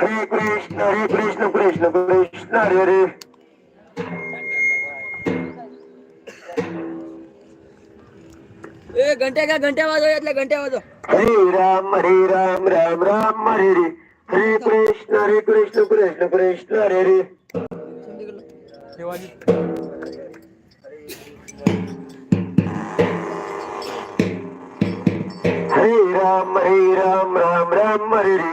हरे कृष्ण हरे कृष्ण कृष्ण कृष्ण हरे हरे ए घंट्या घ्या घंट्या वाजव यातल्या घंट्या वाजव. हरे राम हरे राम राम राम हरे हरे हरे कृष्ण हरे कृष्ण कृष्ण कृष्ण हरे ठेवाजी हरे राम हरे राम राम राम हरे हरे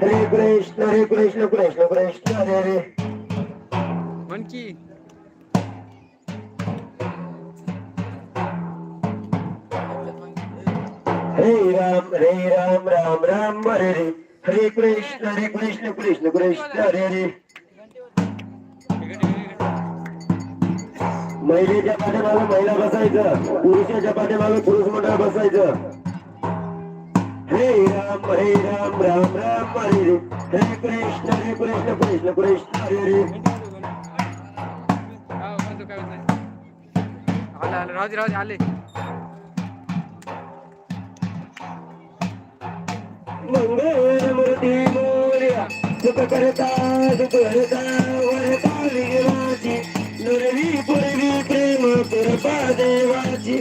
हरे कृष्ण हरे कृष्ण कृष्ण कृष्ण हरे हरे. हरे राम हरे राम राम राम हरे हरे. हरे कृष्ण हरे कृष्ण कृष्ण कृष्ण हरे हरे. महिलेच्या पाठीमागे महिला बसायचं पुरुषाच्या पाठीमागे पुरुष मंडळ बसायचं. हरे राम हरे राम राम राम हरे हरे हरे कृष्ण हरे कृष्ण कृष्ण कृष्ण हरे नाही आले राहू राहू आले. मंगलमूर्ती मोर्या. सुख करता सुख हरता वरता विजवाची नुरवी पूर्वी प्रेम कृपा देवाची.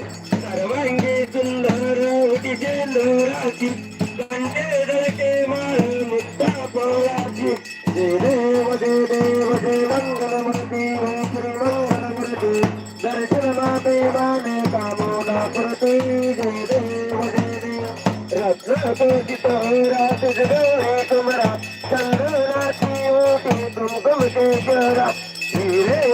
पवळाची जय देव जय देव जय मंगलमूर्ती हो श्री मंगलमूर्ती दर्शन माते माने कामोना पुरते जय देव जय देव रत्नकोटित रात जगोरे तुमरा चंदनाची ओटी तुम केशरा हिरे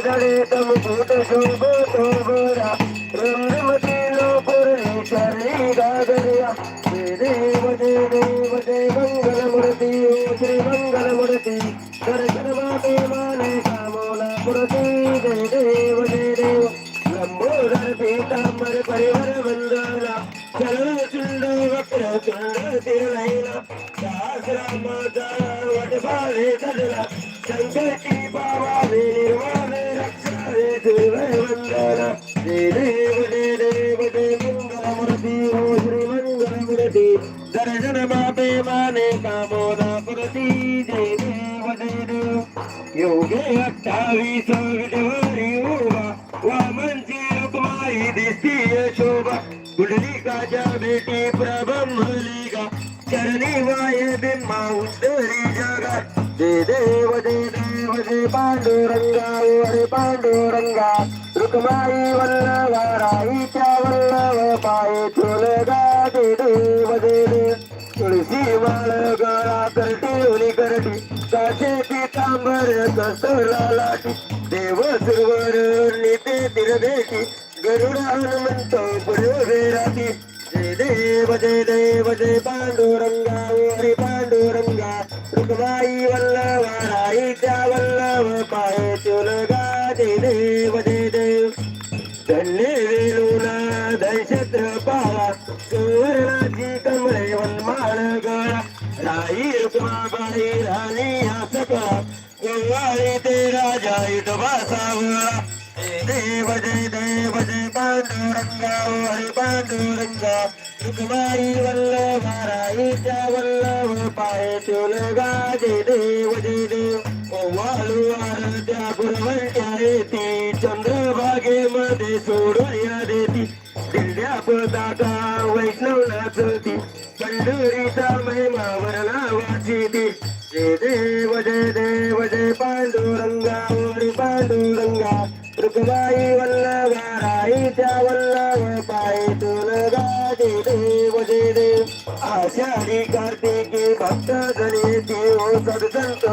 वक्र चुंड तिरनयना सहस्रामाचा वटभावे धरला दुर्वय वंदना देव देव मंगलमूर्ती श्री मंगलमूर्ती दर्शन मापे माने कामोदा पुरती जय देव देव. योगे अठ्ठावीस विधवरी उभा वामनची रुक्माई दिसती शोभा. कुंडलिकाच्या भेटी चरणी वाय बिंबा उंदरी जगा जय देव जय देव जय पांडुरंगा हरे पांडुरंगा. रुक्माई वल्लवा राईच्या वल्लभ पाये चोलगा जय देव जय देव. तुळशी माळ गळा करटी उली करटी. काशे तांबर कसला लाटी देव सुरवर निते तिरदेशी गरुडा हनुमंत पुढे राती देव जय देव जय पांडुरंगा हरी पांडुरंगा रुक्माई वल्लभा राईच्या वल्लभ पाय चुलगा जय देव जय देव. धन्य वेलूला दहशत्र पावा सुवर्णाची कमळे वनमाळ गळा. राई रुक्माबाई राणी सकळा. गोवाळी ते राजा इटोबा सावळा देव जय देव जय पांडुरंगा हरे पांडुरंगा रुक्माई वल्लभा राईच्या वल्लभ पाय चोलगा जय देव जय देव ओ वाळू आरत्या पुरवंट्या येती चंद्रभागेमध्ये सोडून या देती दिंड्या पताका वैष्णव नाचती पंढरीचा महिमा वरला वाचिती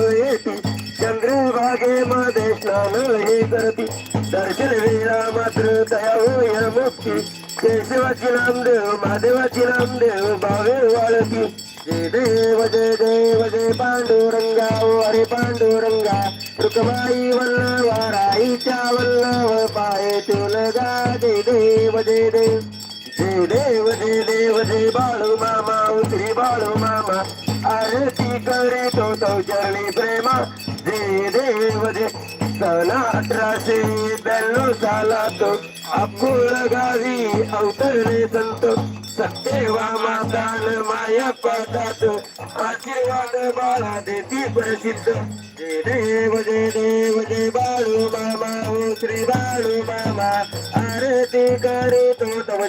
येती चंद्रभागे मध्ये स्नान हे करती. दर्शन वेळा मात्र दया होय मुक्ती. केशवाची नामदेव महादेवाची नामदेव भावे वाळती. जय देव जय देव जय पांडुरंगा अरे पांडुरंगा. रुकमाई वल्लवा राईच्या वल्लव पाय तुलगा जय देव जय देव. जय देव जय देव जय बाळू मामा श्री बाळू मामा. आरती करीतो तो प्रेमा. जे देव दे सन अठराशे ब्याण्णव साला तो. अकोळ गावी अवतरले संत. सत्यवा मातान माया पातात आशीर्वाद बाळा देती प्रसिद्ध. जे देव जे देव जे बाळू मामा हो श्री बाळू मामा. आरती करीतो तो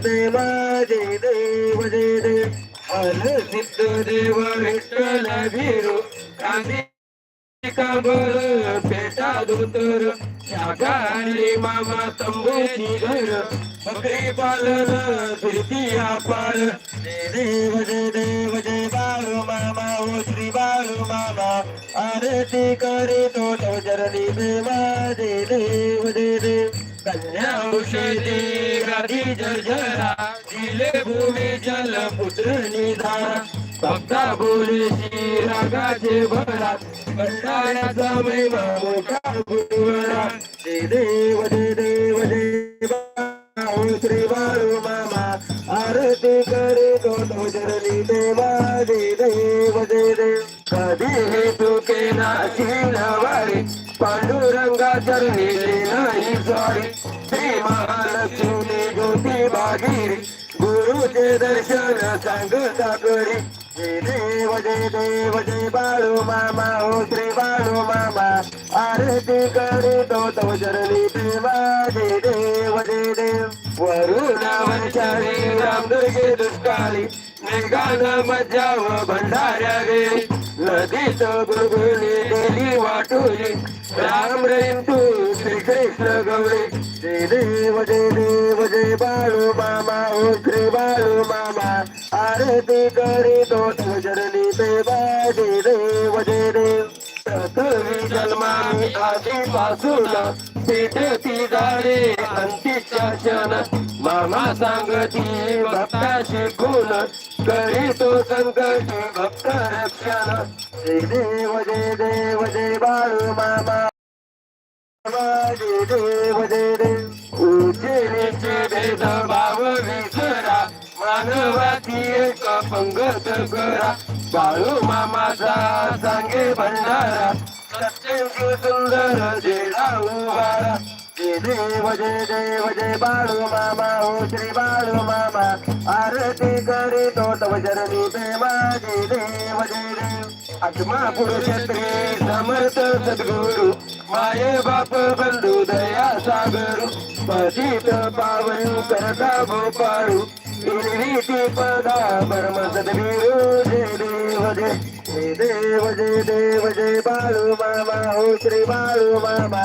प्रेमा. जे देव जे देव हर सिद्ध देव विठ्ठल भिरू कांदी काबर पेटा धोतर शाकाहारी मामा तंबूची घर बकरी पालन फिरती पाळ देव जय देव जय बाळू मामा ओ श्री बाळू मामा आरती करी तो तो जय देव जय देव कन्या औषधी गादी दिले भूमी जल पुत्र निधारा. भक्ता बोलशी रागाचे भरा भंडाऱ्याचा महिमा मोठा गुरुवरा देव देव श्री बाळू मामा. आरती करे तो चरणी देवा जय देव देव. कधी हे तुके पांडुरंगा चरणी नाही स्वारी श्री महालक्ष्मी ज्योती भागीरी गुरुचे दर्शन सांगता करी. जय देव जय देव जय बाळू मामा ओ श्री बाळू मामा. आरती करतो तो तव चरणी देवा. जय देव जय देव. वरुण वंशाळी राम दुर्गे दुष्काळी. मेघान मज्जाव भंडाऱ्या गेली नदीत गुरगुली गेली वाटुली. राम रैंतू श्री कृष्ण गौरी जय देव जय देव जय बाळू मामा ओ श्री बाळू मामा आरती करी तो तव चरणी देवा जय देव जय देव प्रथमी जन्मामी आधीपासून पेटती झाडे अंतीच्या क्षण मामा सांगती भक्ताशी खून करी तो संकट भक्त रक्षण जय देव जय देव जय बाळू मामा जय देव जय देव उजेलीचे भेद भाव विसरा मानवाची एक पंगत करा बाळू मामाचा सांगे भंडारा सत्यंची सुंदर जेडा उभारा. जय देव जय देव जय बाळू मामा ओ श्री बाळू मामा आरती करी तो तव चरणी प्रेमा जय देव जय देव आत्मा पुरुषत्री समर्थ सद्गुरु माये बाप बंधू दया सागरू पतित पावन करता भोपाळू ती पदा परम सद्गुरु. जय देव जय देव जय देव जय बाळू मामा हो श्री बाळू मामा.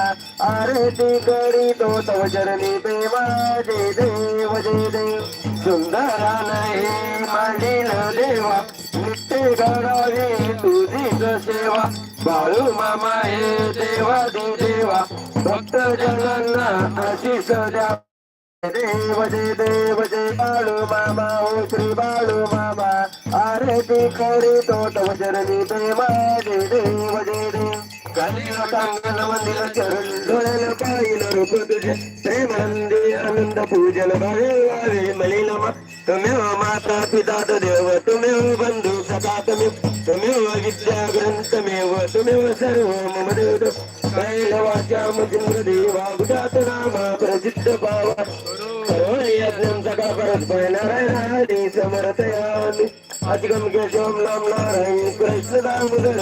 आरती करी तो तव चरणी देवा जय देव जय देव सुंदरा नाही मांडील देवा नित्य करावी तुझीच सेवा. बाळू मामा हे देवा दे देवा भक्त जगांना आशीष द्या. देव जय देव जय बाळू मामा ओ श्री बाळू मामा. आरती करी तो तव चरणी देवा जय देव जय देव कांगल मंदिर चरण डोळ्याला पाहिलं रूप तुझे आनंद पूजन भावे वावे तुम्ही माता पिता देव तुम्ही बंधू सदा तुम्ही तुम्ही विद्या ग्रंथमेव तुम्ही सर्व मम देव. कैलवाच्या वाचा मुजिंद्र देवा सखा परस्पर नारायण हरी नाम नारायण कृष्ण दामोदर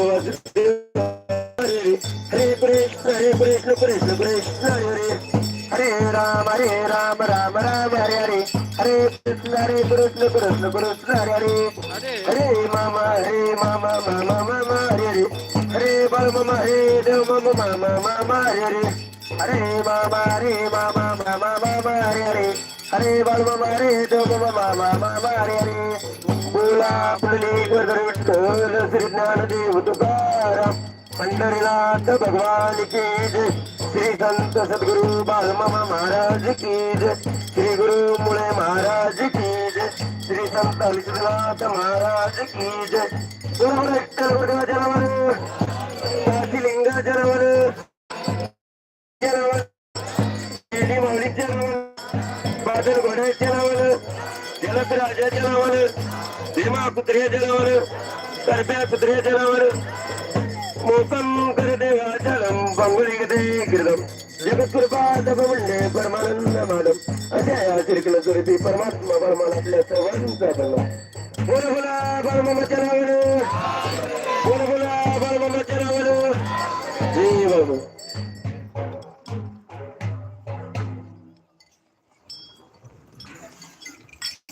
हरे कृष्ण हरे कृष्ण कृष्ण कृष्ण हरे हरे राम हरे राम राम राम हरे हरे हरे कृष्ण हरे कृष्ण कृष्ण कृष्ण हरे हरे हरे मामा हरे मामा मामा मामा हरे हरे हरे बाल मामा हरे देव मामा मामा मामा हरे हरे हरे रे मामा मामा मामा हरे हरे हरे बाल मामा रे देव मामा मामा मामा हरे हरे बोला पुढली गदर विठ्ठल श्री ज्ञानदेव तुकाराम पंढरीनाथ भगवान की जय श्री संत सद्गुरु बालमामा महाराज की जय श्री गुरु मुळे महाराज की जय श्री संत विश्वनाथ महाराज की जय गुरु विठ्ठल ചെലവന് ഭീമാ കുതിരയെ ചെലവന് കരുപ്പേ കുതിരയെ ചെലവന് മൂക്കം കരുതി വാചലം പങ്കുഴികതേ കൃതം ജഗത്കൃപാതപമുണ്ടേ പരമാനന്ദമാനം അജയ തിരുക്കുള്ള പരമാത്മ പരമാനത്തിലെ സർവം